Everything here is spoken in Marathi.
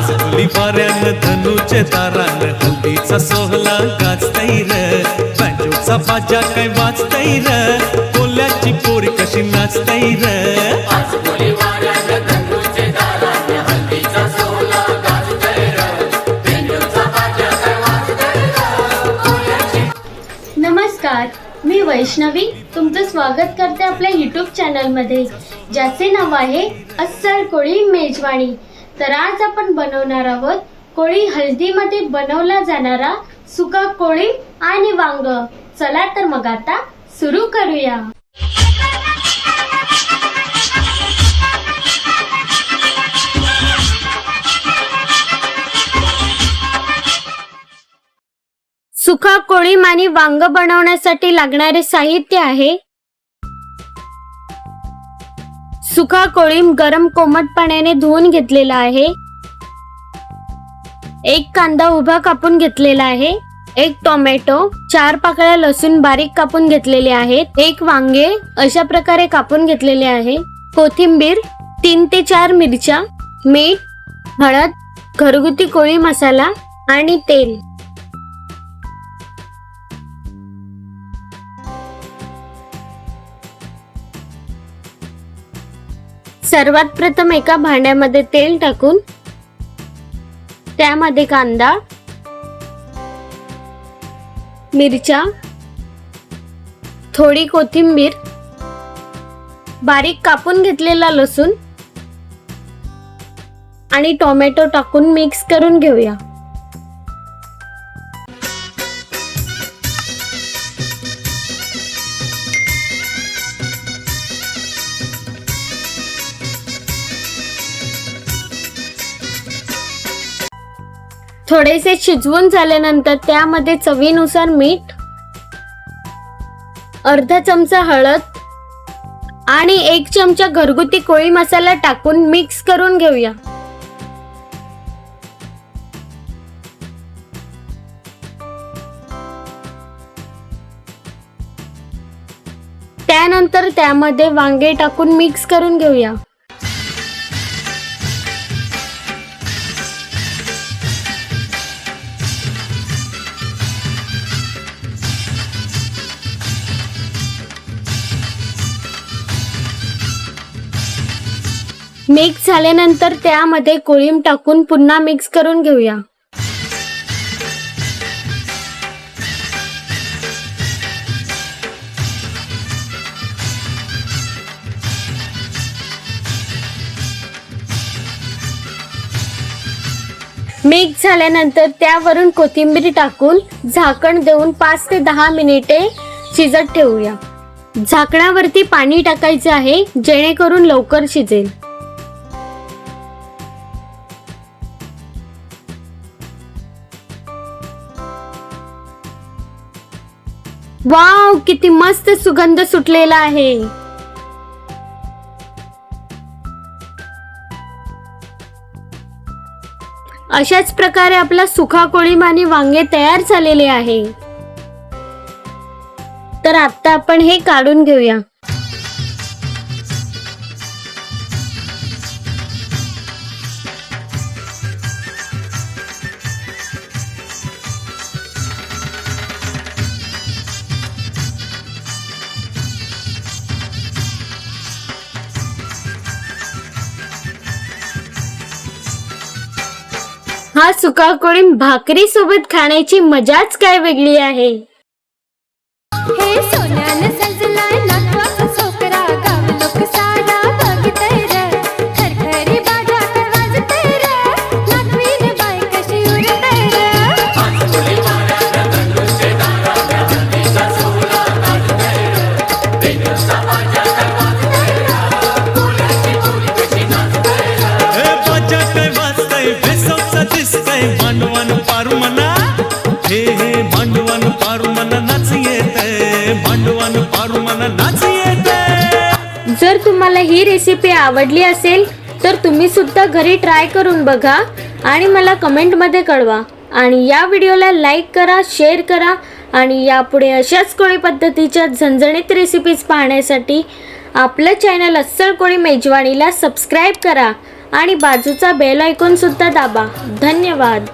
आज फुली वाऱ्यान धनुचे तारान हल्दीचा सोहला गाजतई र. बँजोचा बाजा काय वाजतई र. कोल्याची पोरी कशी नाचतई र. नमस्कार मी वैष्णवी. तुमचं स्वागत करते आपल्या यूट्यूब चॅनलमध्ये ज्याचे नाव आहे अस्सल कोळी मेजवानी तर आज आपण बनवणार आहोत कोळी हळदीमध्ये बनवला जाणारा सुका कोळी आणि वांग. चला तर मग आता सुरू करूया. सुका कोळीम आणि वांग बनवण्यासाठी लागणारे साहित्य आहे सुका कोळीम गरम कोमट पाण्याने धुवून घेतलेला आहे. एक कांदा उभा कापून घेतलेला आहे. एक टोमॅटो चार पाकळ्या लसूण बारीक कापून घेतलेले आहेत. एक वांगे अशा प्रकारे कापून घेतलेले आहे. कोथिंबीर तीन ते चार मिरच्या मीठ हळद घरगुती कोळी मसाला आणि तेल. सर्वात प्रथम एका भांड्यामध्ये तेल टाकून त्यामध्ये कांदा मिरच्या थोडी कोथिंबीर बारीक कापून घेतलेला लसूण आणि टोमॅटो टाकून मिक्स करून घेऊया. थोडेसे शिजवून झाल्यानंतर त्यामध्ये चवीनुसार मीठ अर्धा चमचा हळद आणि एक चमचा घरगुती कोळी मसाला टाकून मिक्स करून घेऊया. त्यानंतर त्यामध्ये वांगे टाकून मिक्स करून घेऊया. मिक्स झाल्यानंतर त्यामध्ये कोळीम टाकून पुन्हा मिक्स करून घेऊया. मिक्स झाल्यानंतर त्यावरून कोथिंबीर टाकून झाकण देऊन पाच ते दहा मिनिटे शिजत ठेवूया. झाकणावरती पाणी टाकायचे आहे जेणेकरून लवकर शिजेल. वाव किती मस्त सुगंध सुटलेला आहे. अशाच प्रकारे आपला सुखा कोळीम आणि वांगे तयार झालेले आहे. तर आता आपण हे काढून घेऊया. हा सुका कोळीम भाकरी सोबत खाण्याची मजाच काय वेगळी आहे? हे सोन्यानं जर तुम्हाला ही रेसिपी आवडली असेल तर तुम्ही सुद्धा घरी ट्राय करून बघा आणि मला कमेंटमध्ये कळवा. आणि या व्हिडिओला लाईक करा शेअर करा आणि यापुढे अशाच कोळी पद्धतीच्या झणझणीत रेसिपीज पाहण्यासाठी आपलं चॅनल अस्सल कोळी मेजवानीला सबस्क्राईब करा आणि बाजूचा बेल ऐकून सुद्धा दाबा. धन्यवाद.